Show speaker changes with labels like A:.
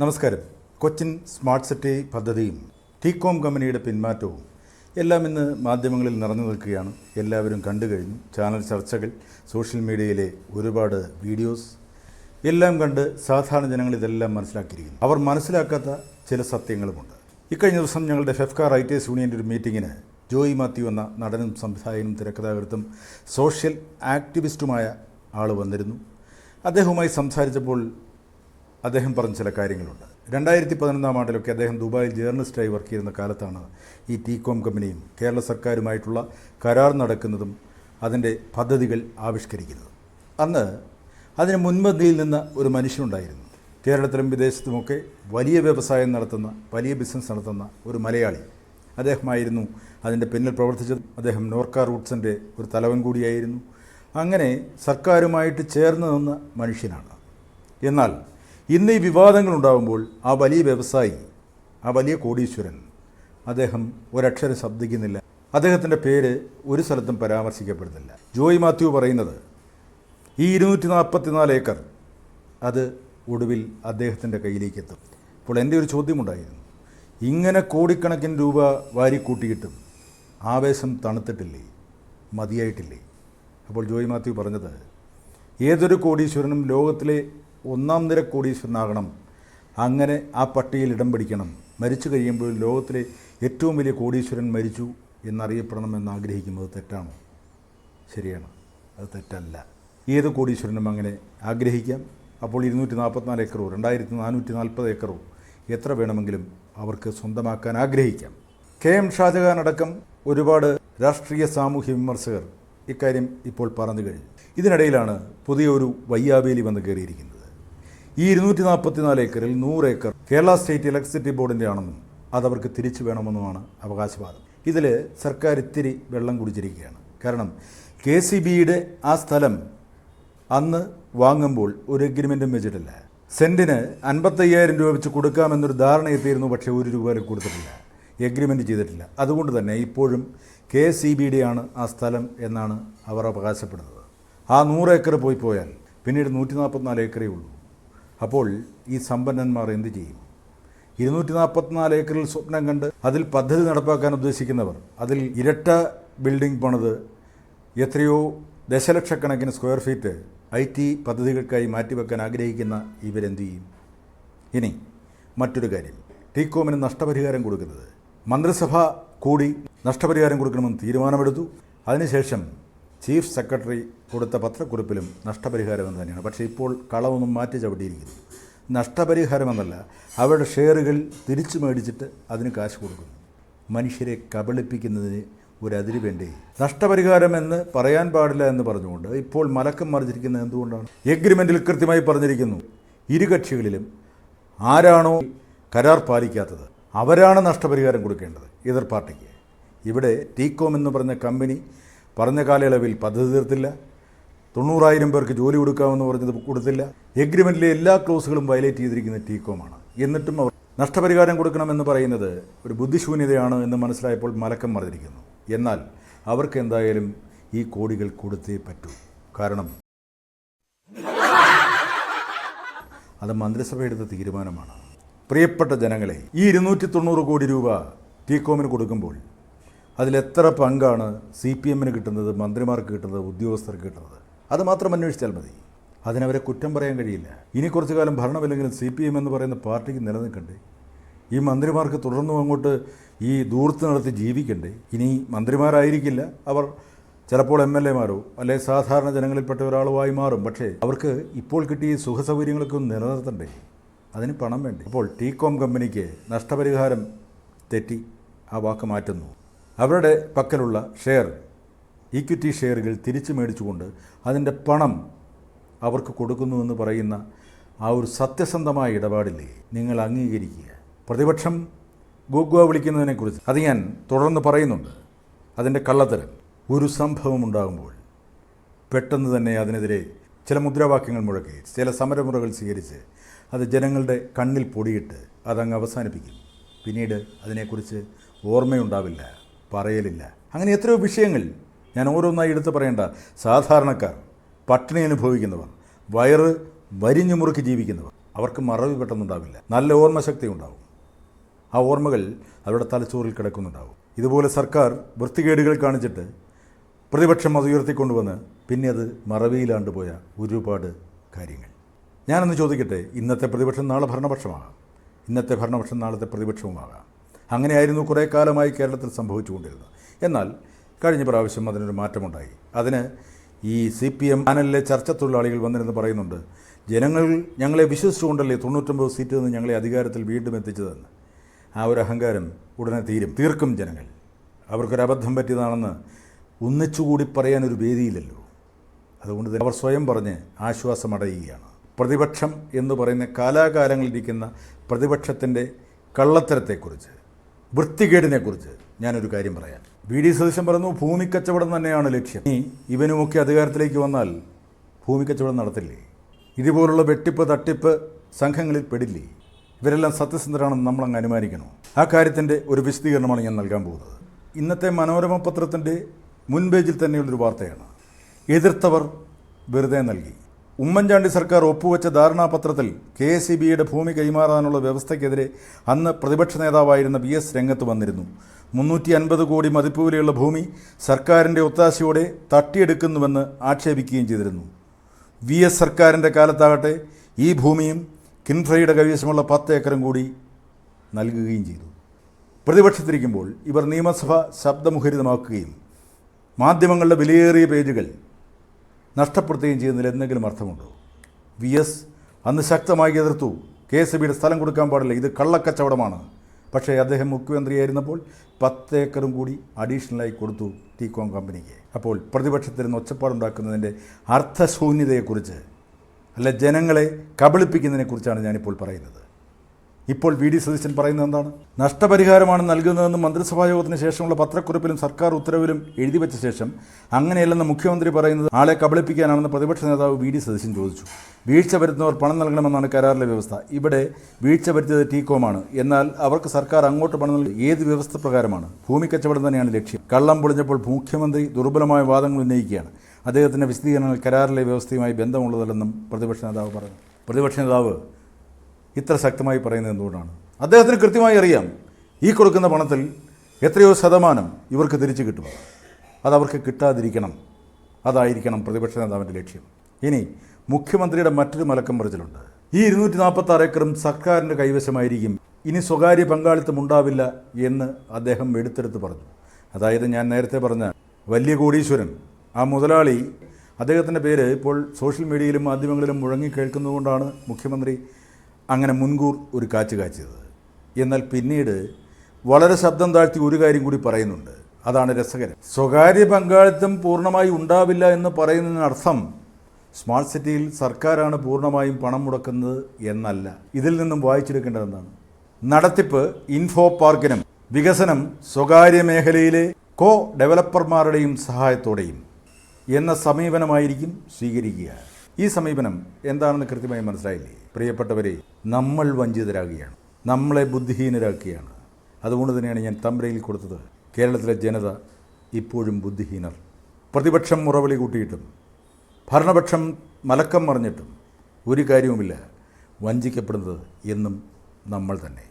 A: നമസ്കാരം. Cochin smart city പദ്ധതിയും TECOM കമ്പനിയുടെ പിന്മാറ്റവും എല്ലാം ഇന്ന് മാധ്യമങ്ങളിൽ നിറഞ്ഞു നിൽക്കുകയാണ്. എല്ലാവരും കണ്ടു കഴിഞ്ഞു. ചാനൽ ചർച്ചകൾ സോഷ്യൽ മീഡിയയിലെ ഒരുപാട് വീഡിയോസ് എല്ലാം കണ്ട് സാധാരണ ജനങ്ങൾ ഇതെല്ലാം മനസ്സിലാക്കിയിരിക്കുന്നു. അവർ മനസ്സിലാക്കാത്ത ചില സത്യങ്ങളുമുണ്ട്. ഇക്കഴിഞ്ഞ ദിവസം ഞങ്ങളുടെ ഫെഫ്ക റൈറ്റേഴ്സ് യൂണിയന്റെ ഒരു മീറ്റിങ്ങിന് ജോയി മാത്യു എന്ന നടനും സംവിധായകനും തിരക്കഥാകൃത്തും സോഷ്യൽ ആക്ടിവിസ്റ്റുമായ ആൾ വന്നിരുന്നു. അദ്ദേഹവുമായി സംസാരിച്ചപ്പോൾ അദ്ദേഹം പറഞ്ഞ ചില കാര്യങ്ങളുണ്ട്. രണ്ടായിരത്തി പതിനൊന്നാം ആണ്ടിലൊക്കെ അദ്ദേഹം ദുബായിൽ ജേർണലിസ്റ്റായി വർക്ക് ചെയ്യുന്ന കാലത്താണ് ഈ ടീകോം കമ്പനിയും കേരള സർക്കാരുമായിട്ടുള്ള കരാർ നടക്കുന്നതും അതിന്റെ പദ്ധതികൾ ആവിഷ്കരിക്കുന്നതും. അന്ന് അതിന് മുൻപന്തിയിൽ നിന്ന് ഒരു മനുഷ്യനുണ്ടായിരുന്നു. കേരളത്തിലും വിദേശത്തുമൊക്കെ വലിയ വ്യവസായം നടത്തുന്ന വലിയ ബിസിനസ് നടത്തുന്ന ഒരു മലയാളി. അദ്ദേഹമായിരുന്നു അതിന്റെ പിന്നിൽ പ്രവർത്തിച്ചത്. അദ്ദേഹം നോർക്ക റൂട്ട്സിന്റെ ഒരു തലവൻ കൂടിയായിരുന്നു. അങ്ങനെ സർക്കാരുമായിട്ട് ചേർന്ന് നിന്ന മനുഷ്യനാണ്. എന്നാൽ ഇന്ന് ഈ വിവാദങ്ങൾ ഉണ്ടാകുമ്പോൾ ആ വലിയ വ്യവസായി ആ വലിയ കോടീശ്വരൻ അദ്ദേഹം ഒരക്ഷരം ശബ്ദിക്കുന്നില്ല. അദ്ദേഹത്തിന്റെ പേര് ഒരു സ്ഥലത്തും പരാമർശിക്കപ്പെടുന്നില്ല. ജോയ് മാത്യു പറയുന്നത് ഈ ഇരുന്നൂറ്റി നാൽപ്പത്തിനാല് ഏക്കർ അത് ഒടുവിൽ അദ്ദേഹത്തിന്റെ കയ്യിലേക്ക് എത്തും അപ്പോൾ എന്റെ ഒരു ചോദ്യമുണ്ടായിരുന്നു. ഇങ്ങനെ കോടിക്കണക്കിന് രൂപ വാരിക്കൂട്ടിയിട്ടും ആവേശം തണുത്തിട്ടില്ലേ? മതിയായിട്ടില്ലേ? അപ്പോൾ ജോയ് മാത്യു പറഞ്ഞത് ഏതൊരു കോടീശ്വരനും ലോകത്തിലെ ഒന്നാം നിര കോടീശ്വരനാകണം. അങ്ങനെ ആ പട്ടികയിൽ ഇടം പിടിക്കണം. മരിച്ചു കഴിയുമ്പോൾ ലോകത്തിലെ ഏറ്റവും വലിയ കോടീശ്വരൻ മരിച്ചു എന്നറിയപ്പെടണമെന്ന് ആഗ്രഹിക്കുന്നത് തെറ്റാണ്. ശരിയാണ്. അത് തെറ്റല്ല. ഏത് കോടീശ്വരനും അങ്ങനെ ആഗ്രഹിക്കാം. അപ്പോൾ ഇരുന്നൂറ്റി നാൽപ്പത്തിനാല് ഏക്കറോ രണ്ടായിരത്തി നാനൂറ്റി നാൽപ്പത് ഏക്കറോ എത്ര വേണമെങ്കിലും അവർക്ക് സ്വന്തമാക്കാൻ ആഗ്രഹിക്കാം. കെ എം ഷാജഹാൻ അടക്കം ഒരുപാട് രാഷ്ട്രീയ സാമൂഹ്യ വിമർശകർ ഇക്കാര്യം ഇപ്പോൾ പറഞ്ഞു കഴിഞ്ഞു. ഇതിനിടയിലാണ് പുതിയൊരു വയ്യാവേലി വന്ന് കയറിയിരിക്കുന്നത്. ഈ ഇരുന്നൂറ്റി നാൽപ്പത്തിനാല് ഏക്കറിൽ നൂറ് ഏക്കർ കേരള സ്റ്റേറ്റ് ഇലക്ട്രിസിറ്റി ബോർഡിന്റെ ആണെന്നും അതവർക്ക് തിരിച്ചു വേണമെന്നുമാണ് അവകാശവാദം. ഇതിൽ സർക്കാർ ഇത്തിരി വെള്ളം കുടിച്ചിരിക്കുകയാണ്. കാരണം കെ സി ബിയുടെ ആ സ്ഥലം അന്ന് വാങ്ങുമ്പോൾ ഒരു എഗ്രിമെന്റും വെച്ചിട്ടില്ല. സെന്റിന് അൻപത്തയ്യായിരം രൂപ വെച്ച് കൊടുക്കാമെന്നൊരു ധാരണ എത്തിയിരുന്നു പക്ഷേ ഒരു രൂപ കൊടുത്തിട്ടില്ല. എഗ്രിമെന്റ് ചെയ്തിട്ടില്ല. അതുകൊണ്ട് തന്നെ ഇപ്പോഴും കെ സി ബിയുടെയാണ് ആ സ്ഥലം എന്നാണ് അവർ അവകാശപ്പെടുന്നത്. ആ നൂറ് ഏക്കർ പോയി പോയാൽ പിന്നീട് നൂറ്റി നാൽപ്പത്തിനാല് ഏക്കറേ ഉള്ളൂ. അപ്പോൾ ഈ സമ്പന്നന്മാർ എന്ത് ചെയ്യും? ഇരുന്നൂറ്റി നാൽപ്പത്തിനാല് ഏക്കറിൽ സ്വപ്നം കണ്ട് അതിൽ പദ്ധതി നടപ്പാക്കാൻ ഉദ്ദേശിക്കുന്നവർ അതിൽ ഇരട്ട ബിൽഡിംഗ് പണിത് എത്രയോ ദശലക്ഷക്കണക്കിന് സ്ക്വയർ ഫീറ്റ് ഐ ടി പദ്ധതികൾക്കായി മാറ്റിവെക്കാൻ ആഗ്രഹിക്കുന്ന ഇവരെന്ത് ചെയ്യും? ഇനി മറ്റൊരു കാര്യം. ടീകോമിന് നഷ്ടപരിഹാരം കൊടുക്കുന്നത്. മന്ത്രിസഭ കൂടി നഷ്ടപരിഹാരം കൊടുക്കണമെന്ന് തീരുമാനമെടുത്തു. അതിനുശേഷം ചീഫ് സെക്രട്ടറി കൊടുത്ത പത്രക്കുറിപ്പിലും നഷ്ടപരിഹാരം എന്ന് തന്നെയാണ്. പക്ഷേ ഇപ്പോൾ കളവൊന്നും മാറ്റി ചവിട്ടിയിരിക്കുന്നു. നഷ്ടപരിഹാരമെന്നല്ല അവരുടെ ഷെയറുകൾ തിരിച്ചു മേടിച്ചിട്ട് അതിന് കാശ് കൊടുക്കുന്നു. മനുഷ്യരെ കബളിപ്പിക്കുന്നതിന് ഒരു അതിര് വേണ്ടേ? നഷ്ടപരിഹാരം എന്ന് പറയാൻ പാടില്ല എന്ന് പറഞ്ഞുകൊണ്ട് ഇപ്പോൾ മലക്കം മറിച്ചിരിക്കുന്നത് എന്തുകൊണ്ടാണ്? എഗ്രിമെന്റിൽ കൃത്യമായി പറഞ്ഞിരിക്കുന്നു ഇരു കക്ഷികളിലും ആരാണോ കരാർ പാലിക്കാത്തത് അവരാണ് നഷ്ടപരിഹാരം കൊടുക്കേണ്ടത് എതിർ പാർട്ടിക്ക്. ഇവിടെ ടീകോം എന്ന് പറഞ്ഞ കമ്പനി പറഞ്ഞ കാലയളവിൽ പദ്ധതി തീർത്തില്ല. തൊണ്ണൂറായിരം പേർക്ക് ജോലി കൊടുക്കാമെന്ന് പറഞ്ഞത് കൊടുത്തില്ല. എഗ്രിമെന്റിലെ എല്ലാ ക്ലോസുകളും വയലേറ്റ് ചെയ്തിരിക്കുന്ന ടീകോമാണ്. എന്നിട്ടും അവർ നഷ്ടപരിഹാരം കൊടുക്കണമെന്ന് പറയുന്നത് ഒരു ബുദ്ധിശൂന്യതയാണ് എന്ന് മനസ്സിലായപ്പോൾ മലക്കം മറിഞ്ഞിരിക്കുന്നു എന്നാൽ അവർക്ക് എന്തായാലും ഈ കോടികൾ കൊടുത്തേ പറ്റൂ. കാരണം അത് മന്ത്രിസഭ എടുത്ത തീരുമാനമാണ്. പ്രിയപ്പെട്ട ജനങ്ങളെ ഈ ഇരുന്നൂറ്റി തൊണ്ണൂറ് കോടി രൂപ ടീകോമിന് കൊടുക്കുമ്പോൾ അതിലെത്ര പങ്കാണ് സി പി എമ്മിന് കിട്ടുന്നത് മന്ത്രിമാർക്ക് കിട്ടുന്നത് ഉദ്യോഗസ്ഥർക്ക് കിട്ടുന്നത്? അത് മാത്രം അന്വേഷിച്ചാൽ മതി. അതിനവരെ കുറ്റം പറയാൻ കഴിയില്ല. ഇനി കുറച്ചു കാലം ഭരണമില്ലെങ്കിലും സി പി എം എന്ന് പറയുന്ന പാർട്ടിക്ക് നിലനിൽക്കണ്ടേ? ഈ മന്ത്രിമാർക്ക് തുടർന്നും അങ്ങോട്ട് ഈ ദൂർത്ത് നടത്തി ജീവിക്കണ്ടേ? ഇനി മന്ത്രിമാരായിരിക്കില്ല. അവർ ചിലപ്പോൾ എം എൽ എമാരോ അല്ലെ സാധാരണ ജനങ്ങളിൽപ്പെട്ട ഒരാളുമായി മാറും. പക്ഷേ അവർക്ക് ഇപ്പോൾ കിട്ടിയ ഈ സുഖസൗകര്യങ്ങളൊക്കെ ഒന്ന് നിലനിർത്തണ്ടേ? അതിന് പണം വേണ്ടേ? അപ്പോൾ ടീകോം കമ്പനിക്ക് നഷ്ടപരിഹാരം തെറ്റി ആ വാക്ക് മാറ്റുന്നു. അവരുടെ പക്കലുള്ള ഷെയർ ഈക്വിറ്റി ഷെയറുകൾ തിരിച്ചു മേടിച്ചുകൊണ്ട് അതിന്റെ പണം അവർക്ക് കൊടുക്കുന്നുവെന്ന് പറയുന്ന ആ ഒരു സത്യസന്ധമായ ഇടപാടില്ലേ? നിങ്ങൾ അംഗീകരിക്കുക. പ്രതിപക്ഷം ഗോഗ്വ വിളിക്കുന്നതിനെക്കുറിച്ച് അത് ഞാൻ തുടർന്ന് പറയുന്നുണ്ട്. അതിന്റെ കള്ളത്തരം. ഒരു സംഭവം ഉണ്ടാകുമ്പോൾ പെട്ടെന്ന് തന്നെ അതിനെതിരെ ചില മുദ്രാവാക്യങ്ങൾ മുഴക്കി ചില സമരമുറകൾ സ്വീകരിച്ച് അത് ജനങ്ങളുടെ കണ്ണിൽ പൊടിയിട്ട് അതങ്ങ് അവസാനിപ്പിക്കും. പിന്നീട് അതിനെക്കുറിച്ച് ഓർമ്മയുണ്ടാവില്ല. പറയലില്ല. അങ്ങനെ എത്രയോ വിഷയങ്ങൾ ഞാൻ ഓരോന്നായി എടുത്ത് പറയേണ്ട സാധാരണക്കാർ പട്ടിണി അനുഭവിക്കുന്നവർ വയറ് വരിഞ്ഞു മുറുക്കി ജീവിക്കുന്നവർ അവർക്ക് മറവി പെട്ടെന്നുണ്ടാവില്ല. നല്ല ഓർമ്മശക്തി ഉണ്ടാവും. ആ ഓർമ്മകൾ അവരുടെ തലച്ചോറിൽ കിടക്കുന്നുണ്ടാവും. ഇതുപോലെ സർക്കാർ വൃത്തികേടുകൾ കാണിച്ചിട്ട് പ്രതിപക്ഷം അത് ഉയർത്തിക്കൊണ്ടുവന്ന് പിന്നെ അത് മറവിയിലാണ്ട് പോയ ഒരുപാട് കാര്യങ്ങൾ. ഞാനൊന്ന് ചോദിക്കട്ടെ ഇന്നത്തെ പ്രതിപക്ഷം നാളെ ഭരണപക്ഷമാകാം? ഇന്നത്തെ ഭരണപക്ഷം നാളത്തെ പ്രതിപക്ഷവുമാകാം? അങ്ങനെയായിരുന്നു കുറേ കാലമായി കേരളത്തിൽ സംഭവിച്ചുകൊണ്ടിരുന്നത്. എന്നാൽ കഴിഞ്ഞ പ്രാവശ്യം അതിനൊരു മാറ്റമുണ്ടായി. അതിന് ഈ സി പി എം പാനലിലെ ചർച്ച തൊഴിലാളികൾ വന്നിരുന്ന് പറയുന്നുണ്ട് ജനങ്ങൾ ഞങ്ങളെ വിശ്വസിച്ചുകൊണ്ടല്ലേ തൊണ്ണൂറ്റൊമ്പത് സീറ്റിൽ നിന്ന് ഞങ്ങളെ അധികാരത്തിൽ വീണ്ടും എത്തിച്ചതെന്ന്. ആ ഒരു അഹങ്കാരം ഉടനെ തീരും. തീർക്കും ജനങ്ങൾ. അവർക്കൊരു അബദ്ധം പറ്റിയതാണെന്ന് ഒന്നിച്ചുകൂടി പറയാനൊരു വേദിയില്ലല്ലോ. അതുകൊണ്ട് അവർ സ്വയം പറഞ്ഞ് ആശ്വാസമടയുകയാണ്. പ്രതിപക്ഷം എന്ന് പറയുന്ന കാലാകാലങ്ങളിരിക്കുന്ന പ്രതിപക്ഷത്തിന്റെ കള്ളത്തരത്തെക്കുറിച്ച് വൃത്തികേടിനെക്കുറിച്ച് ഞാനൊരു കാര്യം പറയാം. വി ഡി സതീശൻ പറഞ്ഞു ഭൂമിക്കച്ചവടം തന്നെയാണ് ലക്ഷ്യം. ഇനി ഇവനുമൊക്കെ അധികാരത്തിലേക്ക് വന്നാൽ ഭൂമിക്കച്ചവടം നടത്തില്ലേ? ഇതുപോലുള്ള വെട്ടിപ്പ് തട്ടിപ്പ് സംഘങ്ങളിൽ പെടില്ലേ? ഇവരെല്ലാം സത്യസന്ധരാണെന്ന് നമ്മളങ്ങ് അനുമാനിക്കണോ? ആ കാര്യത്തിന്റെ ഒരു വിശദീകരണമാണ് ഞാൻ നൽകാൻ പോകുന്നത്. ഇന്നത്തെ മനോരമ പത്രത്തിന്റെ മുൻപേജിൽ തന്നെയുള്ളൊരു വാർത്തയാണ്. എതിർത്തവർ വെറുതെ നൽകി. ഉമ്മൻചാണ്ടി സർക്കാർ ഒപ്പുവെച്ച ധാരണാപത്രത്തിൽ കെ എസ് ഇ ബിയുടെ ഭൂമി കൈമാറാനുള്ള വ്യവസ്ഥയ്ക്കെതിരെ അന്ന് പ്രതിപക്ഷ നേതാവായിരുന്ന വി എസ് രംഗത്ത് വന്നിരുന്നു. മുന്നൂറ്റി അൻപത് കോടി മതിപ്പുവിലെയുള്ള ഭൂമി സർക്കാരിന്റെ ഒത്താശയോടെ തട്ടിയെടുക്കുന്നുവെന്ന് ആക്ഷേപിക്കുകയും ചെയ്തിരുന്നു. വി എസ് സർക്കാരിന്റെ കാലത്താകട്ടെ ഈ ഭൂമിയും കിൻഫ്രയുടെ കൈവശമുള്ള പത്ത് ഏക്കറും കൂടി നൽകുകയും ചെയ്തു. പ്രതിപക്ഷത്തിരിക്കുമ്പോൾ ഇവർ നിയമസഭ ശബ്ദമുഖരിതമാക്കുകയും മാധ്യമങ്ങളുടെ വിലയേറിയ പേജുകൾ നഷ്ടപ്പെടുത്തുകയും ചെയ്യുന്നതിൽ എന്തെങ്കിലും അർത്ഥമുണ്ടോ? വി എസ് അന്ന് ശക്തമായി എതിർത്തു. കെ എസ് ബിയുടെ സ്ഥലം കൊടുക്കാൻ പാടില്ല. ഇത് കള്ളക്കച്ചവടമാണ്. പക്ഷേ അദ്ദേഹം മുഖ്യമന്ത്രിയായിരുന്നപ്പോൾ പത്ത് ഏക്കറും കൂടി അഡീഷണലായി കൊടുത്തു ടീകോം കമ്പനിക്ക്. അപ്പോൾ പ്രതിപക്ഷത്തിരുന്ന് ഒച്ചപ്പാടുണ്ടാക്കുന്നതിന്റെ അർത്ഥശൂന്യതയെക്കുറിച്ച് അല്ല ജനങ്ങളെ കബളിപ്പിക്കുന്നതിനെക്കുറിച്ചാണ് ഞാനിപ്പോൾ പറയുന്നത്. ഇപ്പോൾ വി ഡി സതീശൻ പറയുന്നത് എന്താണ്? നഷ്ടപരിഹാരമാണ് നൽകുന്നതെന്ന് മന്ത്രിസഭാ യോഗത്തിന് ശേഷമുള്ള പത്രക്കുറിപ്പിലും സർക്കാർ ഉത്തരവിലും എഴുതി വെച്ച ശേഷം അങ്ങനെയല്ലെന്ന് മുഖ്യമന്ത്രി പറയുന്നത് ആളെ കബളിപ്പിക്കാനാണെന്ന് പ്രതിപക്ഷ നേതാവ് വി ഡി സതീശൻ ചോദിച്ചു. വീഴ്ച വരുത്തുന്നവർ പണം നൽകണമെന്നാണ് കരാറിലെ വ്യവസ്ഥ. ഇവിടെ വീഴ്ച വരുത്തിയത് ടീകോമാണ്. എന്നാൽ അവർക്ക് സർക്കാർ അങ്ങോട്ട് പണം നൽകി. ഏത് വ്യവസ്ഥ പ്രകാരമാണ്? ഭൂമി കച്ചവടം തന്നെയാണ് ലക്ഷ്യം. കള്ളം പൊളിഞ്ഞപ്പോൾ മുഖ്യമന്ത്രി ദുർബലമായ വാദങ്ങൾ ഉന്നയിക്കുകയാണ്. അദ്ദേഹത്തിന്റെ വിശദീകരണങ്ങൾ കരാറിലെ വ്യവസ്ഥയുമായി ബന്ധമുള്ളതല്ലെന്നും പ്രതിപക്ഷ നേതാവ് പറഞ്ഞു. പ്രതിപക്ഷ നേതാവ് ഇത്ര ശക്തമായി പറയുന്നത് എന്തുകൊണ്ടാണ്? അദ്ദേഹത്തിന് കൃത്യമായി അറിയാം. ഈ കൊടുക്കുന്ന പണത്തിൽ എത്രയോ ശതമാനം ഇവർക്ക് തിരിച്ചു കിട്ടും. അതവർക്ക് കിട്ടാതിരിക്കണം. അതായിരിക്കണം പ്രതിപക്ഷ നേതാവിന്റെ ലക്ഷ്യം. ഇനി മുഖ്യമന്ത്രിയുടെ മറ്റൊരു മലക്കം പറച്ചിലുണ്ട് ഈ ഇരുന്നൂറ്റി നാൽപ്പത്തി ആറ് ഏക്കറും സർക്കാരിന്റെ കൈവശമായിരിക്കും. ഇനി സ്വകാര്യ പങ്കാളിത്തം ഉണ്ടാവില്ല എന്ന് അദ്ദേഹം എടുത്തെടുത്ത് പറഞ്ഞു. അതായത് ഞാൻ നേരത്തെ പറഞ്ഞ വലിയ കോടീശ്വരൻ ആ മുതലാളി അദ്ദേഹത്തിന്റെ പേര് ഇപ്പോൾ സോഷ്യൽ മീഡിയയിലും മാധ്യമങ്ങളിലും മുഴങ്ങി കേൾക്കുന്നതുകൊണ്ടാണ് മുഖ്യമന്ത്രി അങ്ങനെ മുൻകൂർ ഒരു കാച്ചു കാച്ചത് എന്നാൽ പിന്നീട് വളരെ ശബ്ദം താഴ്ത്തി ഒരു കാര്യം കൂടി പറയുന്നുണ്ട്. അതാണ് രസകരം. സ്വകാര്യ പങ്കാളിത്തം പൂർണമായി ഉണ്ടാവില്ല എന്ന് പറയുന്നതിനർത്ഥം സ്മാർട്ട് സിറ്റിയിൽ സർക്കാരാണ് പൂർണമായും പണം മുടക്കുന്നത് എന്നല്ല. ഇതിൽ നിന്നും വായിച്ചെടുക്കേണ്ടതെന്നാണ് നടത്തിപ്പ് ഇൻഫോ പാർക്കിനും വികസനം സ്വകാര്യ മേഖലയിലെ കോ ഡെവലപ്പർമാരുടെയും സഹായത്തോടെയും എന്ന സമീപനമായിരിക്കും സ്വീകരിക്കുക. ഈ സമീപനം എന്താണെന്ന് കൃത്യമായി മനസ്സിലായില്ലേ? പ്രിയപ്പെട്ടവരെ നമ്മൾ വഞ്ചിതരാകുകയാണ്. നമ്മളെ ബുദ്ധിഹീനരാക്കുകയാണ്. അതുകൊണ്ട് തന്നെയാണ് ഞാൻ തമ്പ്രയിൽ കൊടുത്തത്. കേരളത്തിലെ ജനത ഇപ്പോഴും ബുദ്ധിഹീനർ. പ്രതിപക്ഷം മുറവിളി കൂട്ടിയിട്ടും ഭരണപക്ഷം മലക്കം മറിഞ്ഞിട്ടും ഒരു കാര്യവുമില്ല. വഞ്ചിക്കപ്പെടുന്നത് എന്നും നമ്മൾ തന്നെ.